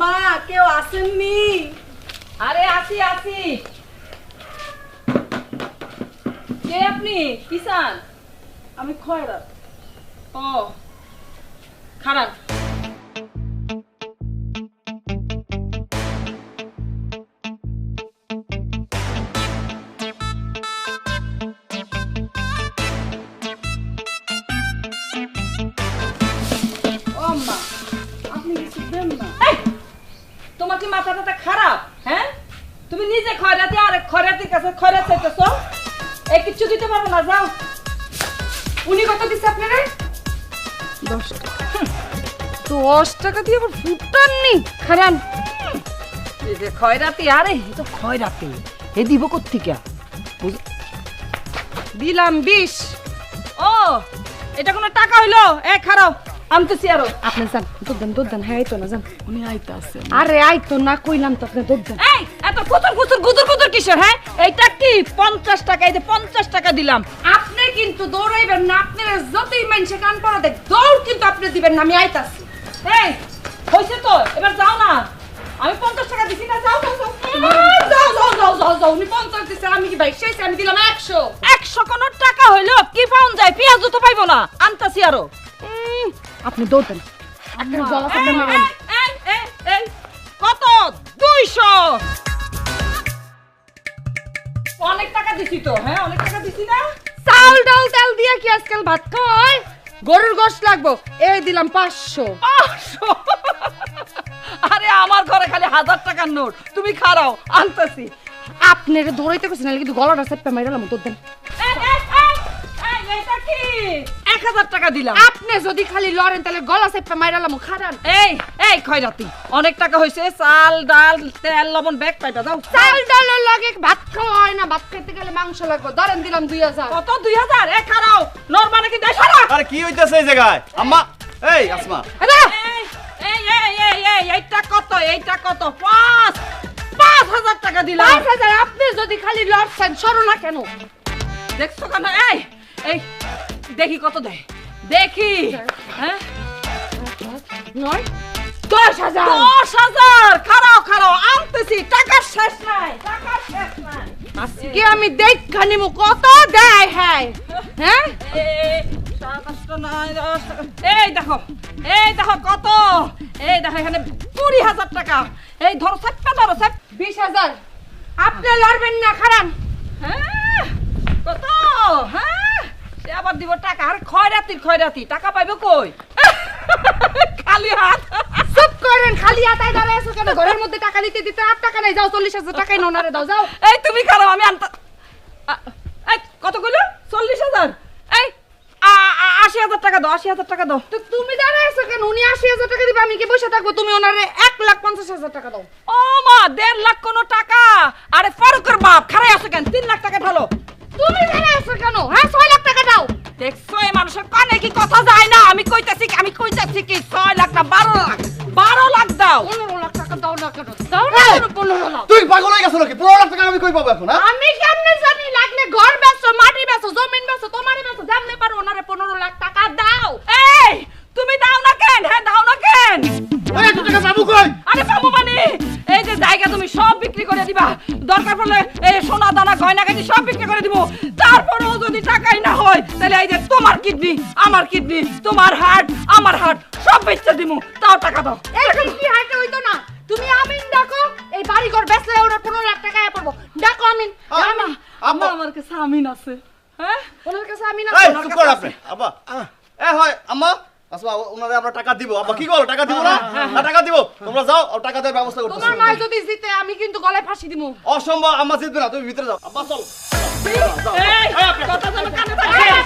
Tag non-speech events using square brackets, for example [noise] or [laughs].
মা কেউ আসেননি। আরে আসি আসি। কে আপনি? কিষান? আমি খয়রাত। ও খারাপ। তোমার কি মাথা টাথা খারাপ হ্যাঁ? তুমি নিজে খয়রাতি আর খয়রাতির কাছে খয়রাত চাইতেছ? এই কিচ্ছু দিতে পারব না যাও। উনি কত দিচ্ছে আপনারে? দশ টাকা। দশ টাকা দিয়ে আবার ফুটান নি খারান খয়রাতি আরে এ তো খয়রাতি। এ দিব কোত্থেকে? দিলাম বিশ। ও এটা কোনো টাকা হইল? এ খারাপ। আনতেছি আরও আপনি কিন্তু আপনি দিবেন না আমি আইতাছি এই এবার যাও না আমি পঞ্চাশ টাকা দিছি না যাও যাও যাও যাও যাও যাও উনি পঞ্চাশ দিছে আমি কি বাইশ আমি দিলাম একশো একশো কোনো টাকা হইল কি পাউন যায় পেঁয়াজও তো পাইবো না আনতাছি আরও আপনি দৌড় দেন আপনার গলা মারেন। এই, কত? দুইশো। অনেক টাকা দিছি তো হ্যাঁ অনেক টাকা দিছি না? চাউল ডাল তেল দিয়ে কি আজকাল ভাত খাওয়ায় গরুর গোশ লাগবো এই দিলাম পাঁচশো। পাঁচশো। আরে আমার ঘরে খালি হাজার টাকার নোট। তুমি খারাও আনতাছি। আপনার দৌড়াইতে গেছেন নাহলে কিন্তু গলাটা চেপে মাইরালাম তোর দেন। কি? এক হাজার টাকা দিলাম। আপনি যদি খালি লড়েন তাহলে গলা চেপে মাইরালাম খারান এই এই খয়রাতি অনেক টাকা হয়েছে। চাল ডাল তেল লবণ ব্যাগ পাইটা দাও চাল ডালের লাগে ভাত খাওয়া হয় না ভাত খেতে গেলে মাংস লাগবে। ধরেন দিলাম দুই হাজার। কত? দুই হাজার? এ খারাও নরমানে কি দেয় সারা আরে কি হইতেছে এই জায়গায়? আম্মা এই আসমা। এই এই এই এই এই এইটা কত? এইটা কত? পাঁচ পাঁচ হাজার টাকা দিলাম। পাঁচ হাজার আপনি যদি খালি লড়ছেন সরো না কেন? দেখছ কেন? এই এই দেখি কত দেয়। দেখি। হ্যাঁ? নয়? দশ হাজার। দশ হাজার। খারাও খারাও আনতেছি। টাকার শেষ নাই। টাকার শেষ নাই। কি আমি দেখা নিমু। কত দেয় হ্যাঁ? হ্যাঁ এই, দেখো এই দেখো কত। এই দেখো এখানে কুড়ি হাজার টাকা। এই ধরো সাতটা ধরো সাত বিশ হাজার। আপনি লড়বেন না খারান হ্যাঁ কত হ্যাঁ সে আবার দিব খয়রাতির খয়রাতি। টাকা পাইবে কই? [laughs] খালি হাত। চুপ করেন খালি আতায় দাঁড়ায় আছো কেন? ঘরের মধ্যে টাকা দিতে দিতে আর টাকা নাই। যাও চল্লিশ হাজার টাকাই নোনারে দাও যাও। এই তুমি খারাপ আমি আনতা এই কত কইলো? চল্লিশ হাজার? এই আশি হাজার টাকা দাও আশি হাজার টাকা দাও। তো তুমি দাঁড়ায় আছো কেন? উনি আশি হাজার টাকা দিবে আমি কি বসে থাকব? তুমি ওনারে এক লাখ পঞ্চাশ হাজার টাকা দাও। ও মা দেড় লাখ কোনো টাকা? আরে ফারুকের বাপ খারাই আছে কেন? তিন লাখ টাকা ঢালো তুমি দাঁড়ায় আছো কেন? হ্যাঁ ছয় দেখছ এই মানুষের কানে কি কথা যায় না? আমি কইতাছি আমি কইতাছি কি ছয় লাখ না বারো লাখ? বারো লাখ দাও। পনেরো লাখ টাকা দাও না কেন? দাও না কেন পনেরো লাখ? তুই পাগল হয়ে গেছো নাকি? পনেরো লাখ টাকা আমি কই পাবো এখন হ্যাঁ? আমি কেমনে জানি লাগলে ঘর বেচো মাটি বেচো জমিন বেচো তোমারই বেচো যেমনে পারো ওনারে পনেরো লাখ টাকা দাও। এই তুমি দাও না কেন? হ্যাঁ দাও না কেন? ওই এত টাকা পাবো কই? আরে মানে? এই যে জায়গা তুমি সব বিক্রি করে দিবা। দরকার পড়লে এই সোনা দানা গয়না গাড়ি সব বিক্রি করে দিব। যদি টাকাই না হয় তাহলে এই যে তোমার কিডনি আমার কিডনি তোমার হার্ট আমার হার্ট সব বেচতে দিব তাও টাকা দাও। এইখানে কি হাইতে হইতো না। তুমি আমিন ডাকো এই বাড়ি ঘর বেচলে ওনার পনেরো লাখ টাকা আয় পড়ব। ডাকো আমিন আমিন। আব্বা আমার কাছে আমিন আছে হ্যাঁ? ওনার কাছে আমিন আছে। চুপ কর আপনি। আব্বা এ হয় আম্মা। আসমা ওনারে আমরা টাকা দিব। আব্বা কি বলো টাকা দিব না? না, টাকা দিব। তোমরা যাও আর টাকা দেওয়ার ব্যবস্থা তোমার মা যদি জিতে আমি কিন্তু গলায় ফাঁসি দিমু। অসম্ভব আম্মা জিতবে না তুমি ভিতরে যাও। আব্বা চল। কথা যেন কানে থাকে